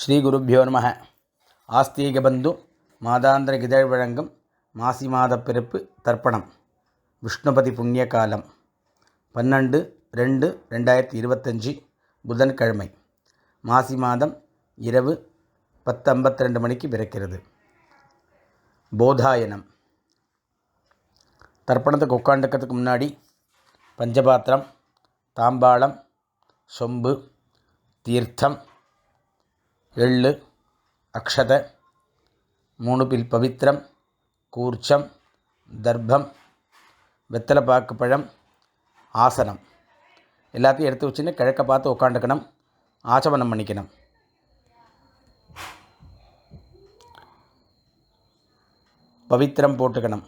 ஸ்ரீகுருப்பியோ நம. ஆஸ்தீக பந்து மாதாந்திர கிதழ் வழங்கும் மாசி மாத பிறப்பு தர்ப்பணம். விஷ்ணுபதி புண்ணிய காலம் பன்னெண்டு ரெண்டு ரெண்டாயிரத்தி இருபத்தஞ்சி புதன்கிழமை. மாசி மாதம் இரவு பத்து ஐம்பத்தி ரெண்டு மணிக்கு பிறக்கிறது. போதாயனம். தர்ப்பணத்துக்கு உட்காந்துக்கிறதுக்கு முன்னாடி பஞ்சபாத்திரம் தாம்பாளம் சொம்பு தீர்த்தம் எள்ளு அக்ஷத மூணு பில் பவித்திரம் கூர்ச்சம் தர்ப்பம் வெத்தலைப்பாக்கு பழம் ஆசனம். எல்லாத்தையும் எடுத்து வச்சுன்னு கிழக்க பார்த்து உட்காந்துக்கணும் ஆச்சமனம் பண்ணிக்கணும். பவித்திரம் போட்டுக்கணும்.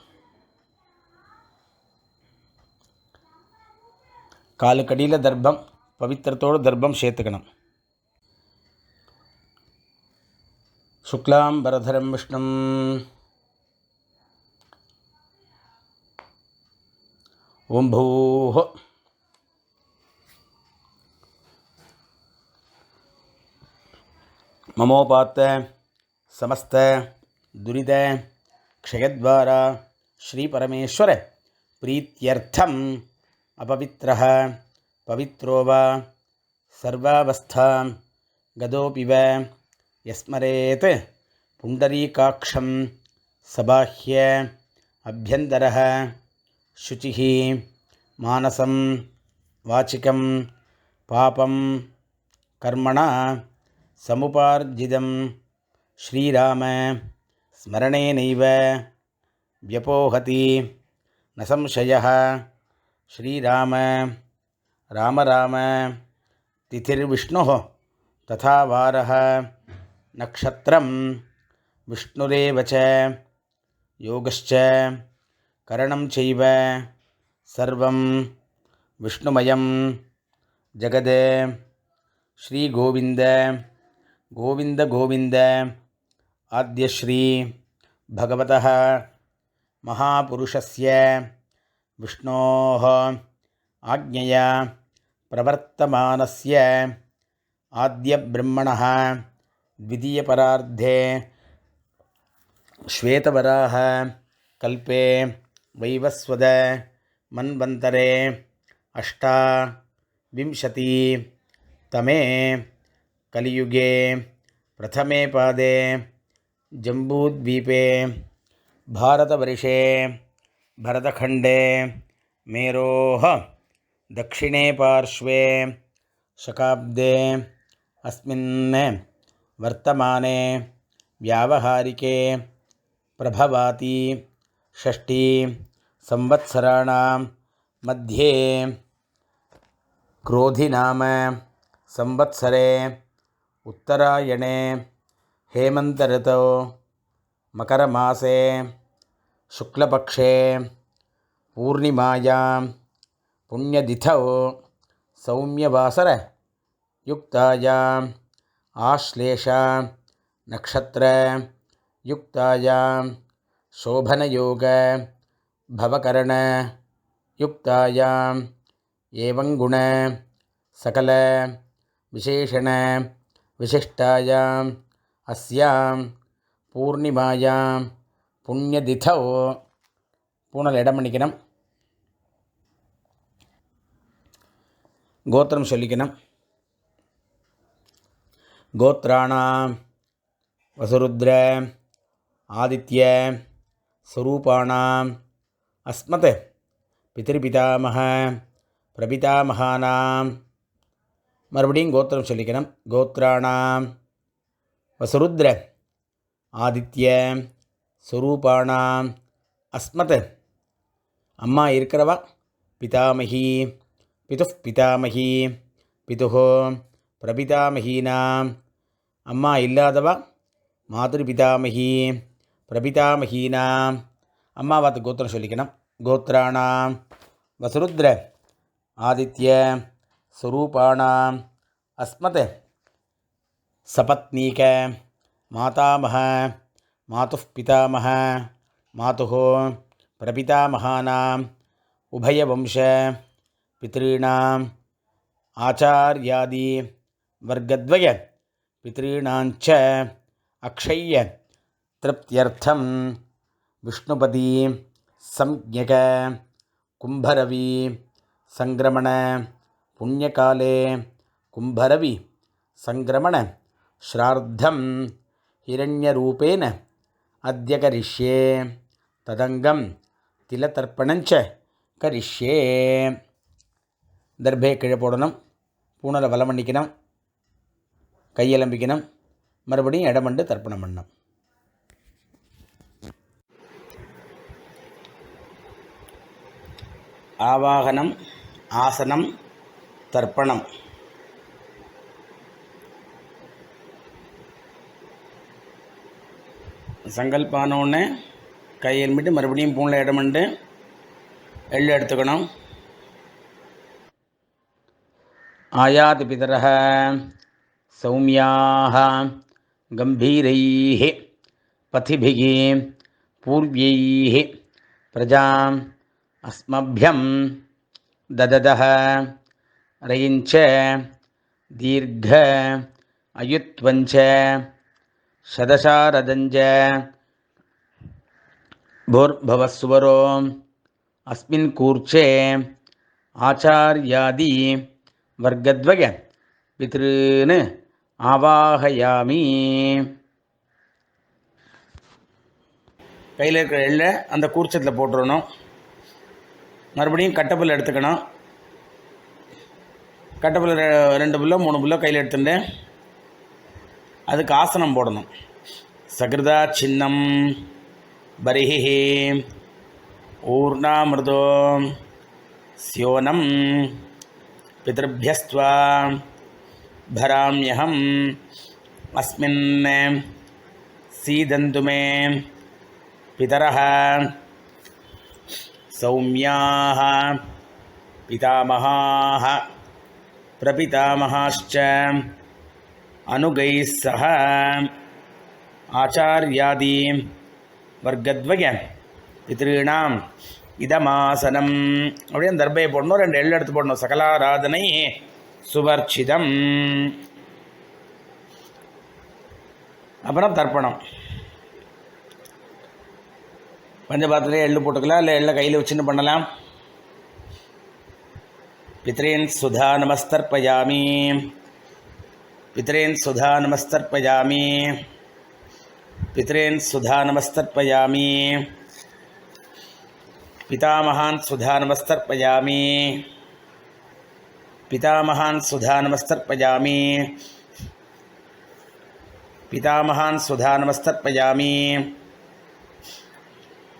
காலுக்கடியில் தர்ப்பம் பவித்திரத்தோடு தர்ப்பம் சேர்த்துக்கணும். शुक्लां वरधरं विष्णुं ॐ भूः ममोपात्त समस्त दुरित क्षयद्वारा श्रीपरमेश्वर प्रीत्यर्थम् अपवित्रः पवित्रो वा सर्वावस्थां गदोऽपि वा யஸ்மரேத் புண்டரீகாட்சம் சபாஹ்ய அபியந்தர சுச்சி மானசம் வாச்சிக்கம் பாபம் கர்மணா சமுபார்ஜிதம் ஸ்ரீராம ஸ்மரணேனைவ வியபோகதி நசம்சய ஸ்ரீராம ராம ராம திதிர்விஷ்ணு ததா வாரः वारः नक्षत्रं विष्णुरेव च योगश्च करणं चैव सर्वं विष्णुमयं जगद श्रीगोविन्द गोविन्द गोविन्द आद्यश्री भगवतः महापुरुषस्य विष्णोः आज्ञया प्रवर्तमानस्य आद्यब्रह्मणः द्वितीयपरार्धे श्वेतवराह, कल्पे वैवस्वद, मन्वन्तरे तमे कलियुगे, प्रथमे पादे जम्बूद्वीपे, भारतवर्षे, भरतखण्डे, मेरोः, दक्षिणे पार्श्वे, शकाब्दे, अस्मिन् वर्तमाने व्यावहारिके प्रभवाति षष्ठी संवत्सराणां मध्ये क्रोधिनाम संवत्सरे उत्तरायणे हेमन्तऋतौ मकरमासे शुक्लपक्षे पूर्णिमायां पुण्यतिथौ सौम्यवासरयुक्तायाम् आश्लेषा नक्षत्रयुक्तायां शोभनयोग भवकरणयुक्तायाम् एवं गुण सकल विशेषण विशिष्टायाम् अस्यां பூர்ணிமாயாं புண்ணியதிதோ பூனல் இடம் பண்ணிக்கணும் கோத்திரம் சொல்லிக்கணும் கோத்திராணாம் வசுருத்ர ஆதித்ய ஸ்வரூபாணாம் அஸ்மத் பிதிருபிதாமக பிரபிதாமகானாம் மறுபடியும் கோத்திரம் சொல்லிக்கணும். கோத்திராணாம் வசுருத்ர ஆதித்ய ஸ்வரூபாணாம் அஸ்மத். அம்மா இருக்கிறவா? பிதாமகி பிது பிதாமகி பிதுகோ பிரபிதாமகீனாம் அம்மா இல்லாதவா? மாதுரு பிதாமகி பிரபிதாமகீனாம். அம்மா பார்த்து கோத்திரம் சொல்லிக்கணும். கோத்ராணாம் வசுருத்ர ஆதித்ய ஸ்வரூபாணாம் அஸ்மத் சபத்னீக மாதாமக மாதுः பிதாமக மாதுः பிரபிதாமகானாம் உபயவம்ச பித்ருணாம் ஆச்சாரியாதி வர்க்கத்வய பித்ரீணாஞ்ச அக்ஷய்ய திருப்தியர்த்தம் விஷ்ணுபதி சம்யக கும்பரவி சங்கிரமண புண்ணியகாலே கும்பரவி சங்கிரமண ஸ்ரார்த்தம் ஹிரண்யரூபேன அத்திய கரிஷ்யே ததங்கம் திலதர்ப்பணஞ்ச கரிஷ்யே தர்பே கீழே போடணும் பூனலை வலம் பண்ணிக்கணும் கையலம்பிக்கணும். மறுபடியும் இடமண்டு தர்ப்பணம் பண்ணணும். ஆவாகனம் ஆசனம் தர்ப்பணம். சங்கல்பானோடனே கை மறுபடியும் பூனில் இடமண்டு எள்ளு எடுத்துக்கணும். ஆயாதி பிதரக सौम्याः गम्भीरैः पथिभिः पूर्व्यैः प्रजाम् अस्मभ्यं दददः रयिञ्च दीर्घ अयुत्वञ्च शदशारदञ्च भोर्भवस्वरो अस्मिन् कूर्चे आचार्यादि वर्गद्वय पितॄन् ஆவாகயாமி. கையில் இருக்கிற எள்ள அந்த கூர்ச்சத்தில் போட்டுடணும் மறுபடியும் கட்டப்புல் எடுத்துக்கணும். கட்டப்புல் ரெண்டு புல்லோ மூணு புல்லோ கையில் எடுத்துட்டு அதுக்கு ஆசனம் போடணும். சகிருதா சின்னம் பரிஹி ஊர்ணாமிருதோ சியோனம் பிதர்பியஸ்துவா. भराम्यहम् अस्मिन् सीदन्तु मे पितरः सौम्याः पितामहाः प्रपितामहाश्च अनुगैः सह आचार्यादि वर्गद्वय பித்ருணாம் இதமாசனம் அப்படியே அந்த தர்பையை போடணும் ரெண்டு எள்ளு எடுத்து போடணும் சகலாராதனை சுவர்ச்சிதம். அப்புறம் தர்ப்பணம். பஞ்சபாத்திரத்தில் எள்ளு போட்டுக்கலாம் இல்லை எள்ள கையில் வச்சுன்னு பண்ணலாம்? பித்ரேன் சுதா நமஸ்தர்ப்பயாமி. பித்ரேன் சுதா நமஸ்தர்ப்பயாமி. பித்ரேன் சுதா நமஸ்தர்ப்பயாமி. பிதாமகான் சுதா நமஸ்தர்ப்பயாமி. பிதாமகான் சுதா நமஸ்தர்ப்பயாமி பிதாமகான் சுதா நமஸ்தர்ப்பயாமி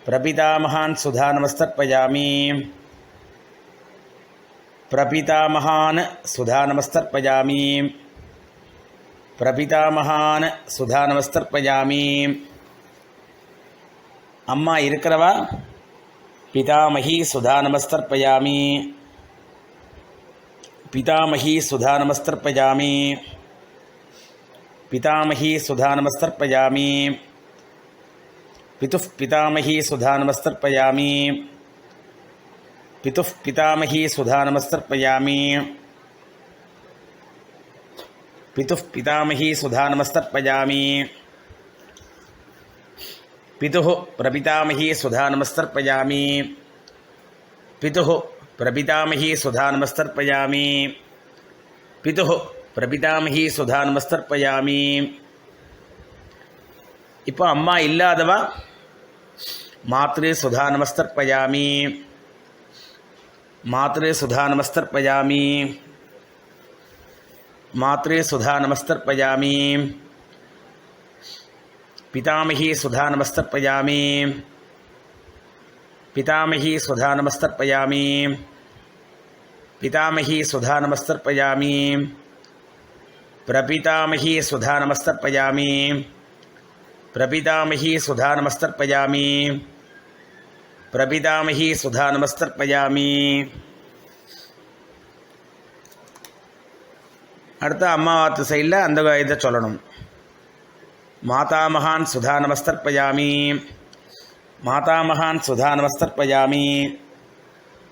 பிரபிதாமகான் சுதா நமஸ்தர்ப்பயாமி பிரபிதாமகான் சுதா நமஸ்தர்ப்பயாமி பிரபிதாமகான் சுதா நமஸ்தர்ப்பயாமி அம்மா இருக்கிறவா? பிதாமகி சுதா நமஸ்தர்ப்பயாமி पितामही सुधा नमस्तर्पया पितामही सुधा नमस्तर्पया पिता पितामही सुधा नमस्तर्पया पिता पितामही सुधा नमस्तर्पया पिता पितामही सुधा नमस्तर्पया पिता प्रपितामही सुधा नमस्तर्पया पिता प्रपितामही सुधा नमस्तर्पयामि पितुः பிரபிதாமகி சுதா நமஸ்தர்ப்பயாமி இப்போ அம்மா இல்லாதவா மாத்ரு சுதா நமஸ்தர்ப்பயாமி மாத்ரு சுதா நமஸ்தர்ப்பயாமி मात्रे सुधा नमस्तर्पयामि पितामही सुधा नमस्तर्पयामि पितामही सुधा नमस्तर्पयामि पितामही सुधा नमस्तर्पयामि प्रपितामही सुधा नमस्तर्पयामि प्रपितामही सुधा नमस्तर्पयामि प्रपितामही सुधा नमस्तर्पयामि அடுத்து அம்மாவாத்து சைடில் அந்த இதை சொல்லணும் மாதாமகான் சுதா நமஸ்தர்ப்பயாமி மாதாமகான் சுதா நமஸ்தர்ப்பயாமி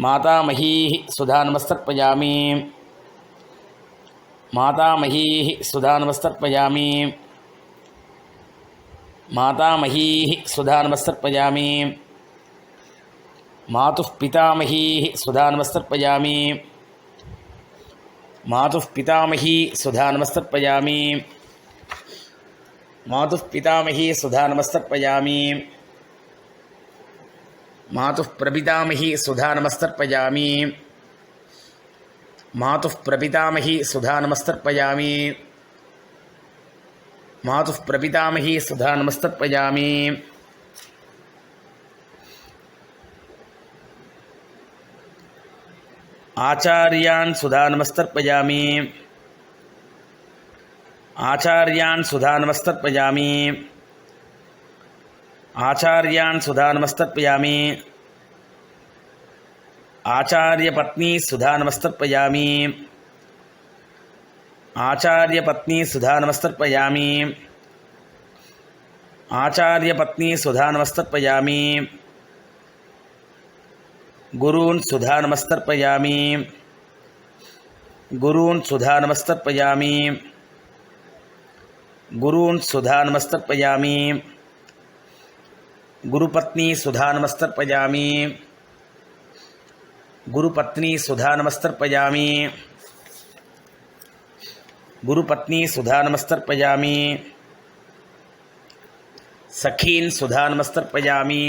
माता मही सुधा नमस्तक पजामी माता मही सुधा नमस्तक मातामही सुधानमस्तर्पयामी। मातामही सुधानमस्तर्पयामी। मातामही सुधानमस्तर्पयामी। मातुः पितामही सुधानमस्तर्पयामी। मातुः पितामही सुधानमस्तर्पयामी। मातुः पितामही सुधानमस्तर्पयामी। मातुः मातु सुधानमस्तर्पयामि सुधा प्रपितामही मातु मातुः सुधा सुधानमस्तर्पयामि आचार्यान् सुधानमस्तर्पयामि आचार्यान् सुधानमस्तर्पयामि ஆச்சாரியான் சுதாநமஸ்தர்ப்பயாமி ஆச்சாரிய பத்னி சுதாநமஸ்தர்ப்பயாமி ஆச்சாரிய பத்னி சுதாநமஸ்தர்ப்பயாமி ஆச்சாரிய பத்னி சுதாநமஸ்தர்ப்பயாமி குருன் சுதாநமஸ்தர்ப்பயாமி குருன் சுதாநமஸ்தர்ப்பயாமி குருன் சுதாநமஸ்தர்ப்பயாமி गुरुपत्नी सुधा नमस्तर्पयामि गुरुपत्नी सुधा नमस्तर्पयामि गुरुपत्नी सुधा नमस्तर्पयामि सखीन् सुधा नमस्तर्पयामि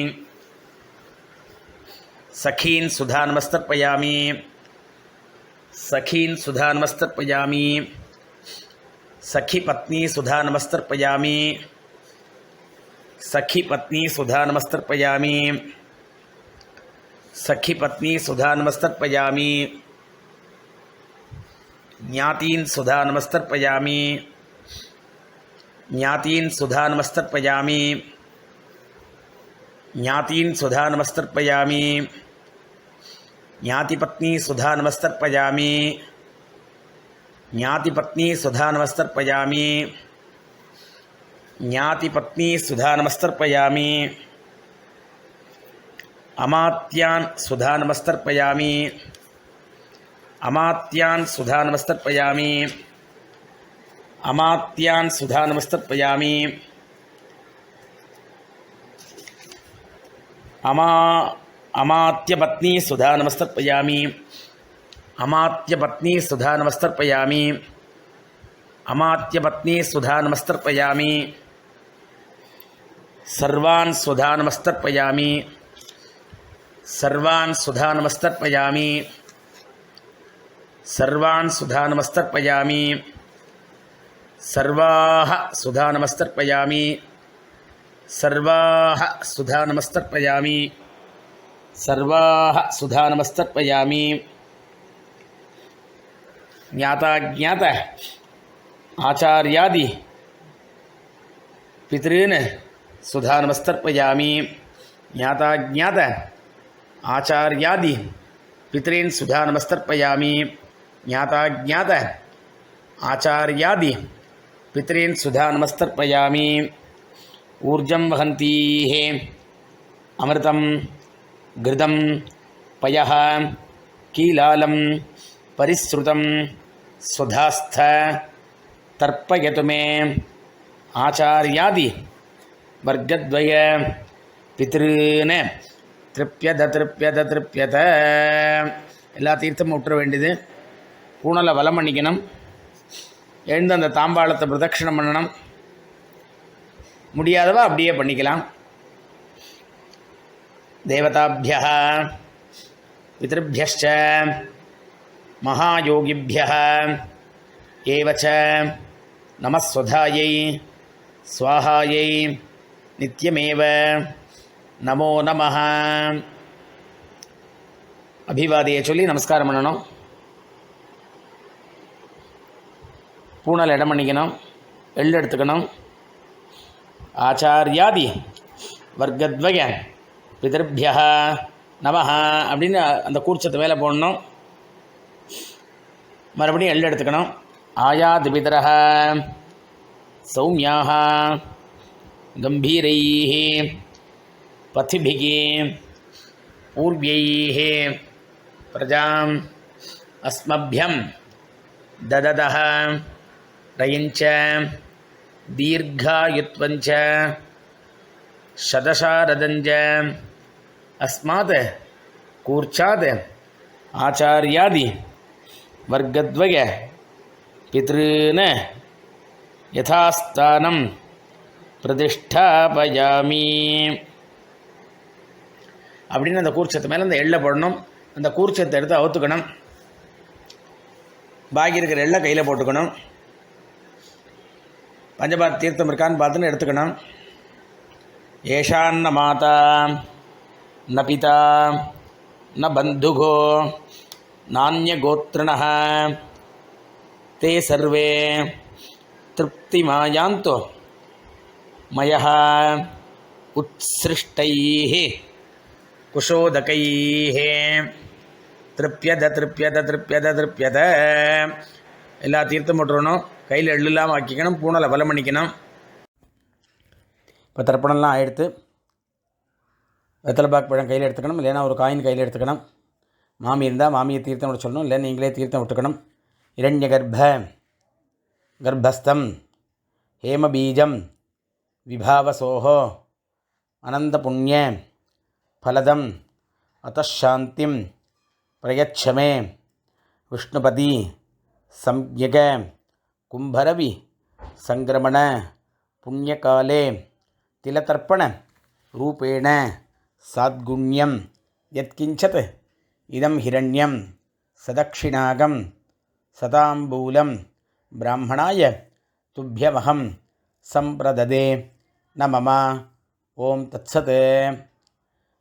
सखीन् सुधा नमस्तर्पयामि सखीन् सुधा नमस्तर्पयामि सखीपत्नी सुधा नमस्तर्पयामि सखीपत्नी सुधा नमस्तर्पयामि सखीपत्नी सुधा नमस्तर्पयामि ज्ञातीन् सुधा नमस्तर्पयामि ज्ञातीन् सुधा नमस्तर्पयामि ज्ञातीन् सुधा नमस्तर्पयामि ज्ञातिपत्नी सुधा नमस्तर्पयामि ज्ञातिपत्नी सुधा नमस्तर्पयामि ज्ञातिपत्नी सुधा नमस्तर्पयामि अमात्यान् सुधा नमस्तर्पयामि अमात्यान् सुधा नमस्तर्पयामि अमात्यान् सुधा नमस्तर्पयामि अमा, अमात्यपत्नी सुधा नमस्तर्पयामि अमात्यपत्नी सुधा नमस्तर्पयामि अमात्यपत्नी सुधा नमस्तर्पयामि सर्वान् स्वधानमस्तर्पयामि। सर्वान् सुधानमस्तर्पयामि सर्वान् सुधानमस्तर्पयामि सर्वाः सुधानमस्तर्पयामि सर्वाः सुधानमस्तर्पयामि सर्वाः सुधानमस्तर्पयामि ज्ञाता ज्ञाता। आचार्यादि पितॄन् सुधा ज्ञाता ज्ञाताज्ञात आचार्यादि पितॄन् सुधा ज्ञाता ज्ञात आचार्यादि पितॄन् सुधा नमस्तर्पयामि ऊर्जं वहन्तीः अमृतं, घृतं, पयः, कीलालं, परिसृतं, स्वधास्थ, तर्पयतु मे। आचार्यादि வர்க்கத்வய பித்ருன்னு திருப்யத திருப்பியத திருப்யத. எல்லா தீர்த்தமும் விட்டுற வேண்டியது. கூணலை வலம் பண்ணிக்கணும் எழுந்து அந்த தாம்பாளத்தை பிரதட்சிணம் பண்ணணும். முடியாதவா அப்படியே பண்ணிக்கலாம். தேவதாபியா பிதபியச்ச மகாயோகிபிய ஏவச்ச நமஸ்வதாயை ஸ்வாஹாயை நித்யமேவ நமோ நம அபிவாதியை சொல்லி நமஸ்காரம் பண்ணணும் பூணல் இடம் பண்ணிக்கணும் எள் எடுத்துக்கணும் ஆச்சாரியாதி வர்க்கத்வய பிதர்பியா நமஹா அப்படின்னு அந்த கூர்ச்சத்து மேலே போடணும் மறுபடியும் எள் எடுத்துக்கணும் ஆயாதி பிதரா சௌமியாகா கம்பீரைः पथिभिः पूर्व्यैः प्रजाम् अस्मभ्यं ददतः रयञ्च दीर्घायुत्वञ्च शतशारदञ्च अस्मात् कूर्चात् आचार्यादि वर्गद्वय पितॄन् यथास्थानं பிரதிஷ்டாபயாமி அப்படின்னு அந்த கூர்ச்சத்து மேலே அந்த எள்ளை போடணும். அந்த கூர்ச்சத்தை எடுத்து அவுத்துக்கணும். பாக்கி இருக்கிற எள்ளை கையில் போட்டுக்கணும். பஞ்சபாத் தீர்த்தம் இருக்கான்னு பார்த்துன்னு எடுத்துக்கணும். ஏஷான்ன மாதா ந பிதா ந பந்துகோ நானியகோத்திரண தே சர்வே. திருப்தி மாயாந்தோ. மயஹ உத்ஸ்ருஷ்டைः குஷோதகைः திருப்யத திருப்யத திருப்யத திருப்பியத எல்லா தீர்த்தம் போட்டுறணும். கையில் எள்ளுலாம் வாக்கிக்கணும் ஆக்கிக்கணும். பூனலை பலம் பண்ணிக்கணும். இப்போ தர்ப்பணம்லாம் ஆயிடுத்து. வெத்தலை பாக்கு பழம் கையில் எடுத்துக்கணும். இல்லைன்னா ஒரு காயின் கையில் எடுத்துக்கணும். மாமி இருந்தால் மாமியை தீர்த்தம் விட சொல்லணும். இல்லை நீங்களே தீர்த்தம் விட்டுக்கணும். இரண்ய கர்ப்ப கர்ப்பஸ்தம் ஹேமபீஜம் விபாவசோகோ அனந்த புண்ணிய ஃபலதம் அத்தாந்திம் பிரயச்சமே விஷ்ணுபதி சம்யக கும்பரவி சங்கிரமண புண்ணியகாலே திலதர்ப்பண ரூபேண சாத்குண்யம் யத்கிஞ்சத் இதம் ஹிரண்யம் சதக்ஷிணாகம் சதாம்பூலம் பிராமணாய துப்பியமகம் சம்பிரததே ந ஓம் தத்சத்.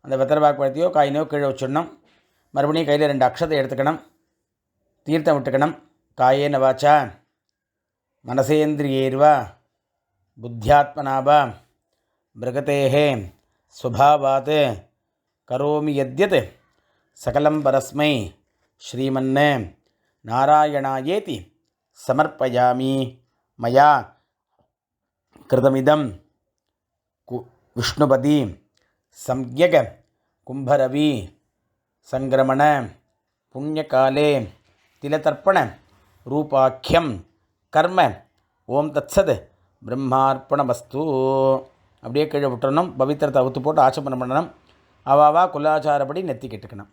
அந்த வெத்தரபாக்கு காயினோ கீழே வச்சிடணும். மறுபடியும் கையில் ரெண்டு அக்ஷத்தை எடுத்துக்கணும். தீர்த்தம் விட்டுக்கணும். காயேன வாச்சா மனசேந்திரியேர்வா. புத்தியாத்மனாவா மிருகத்தேகே. ஸ்வபாவாத் கரோமி யத்யத். சகலம் பரஸ்மை. ஸ்ரீமன் நாராயணாயேதி. சமர்ப்பயாமி. மயா. கிருதமிதம். விஷ்ணுபதி சம்யக கும்பரவி சங்கிரமண புண்ணியகாலே திலதர்ப்பண ரூபாக்கியம் கர்ம ஓம் தத்சத் பிரம்மார்ப்பணமஸ்து. அப்படியே கீழே விட்டுறணும். பவித்திரத்தை அவுத்து போட்டு ஆச்சமனம் பண்ணணும். அவாவா குலாச்சாரப்படி நெத்தி கெட்டுக்கணும்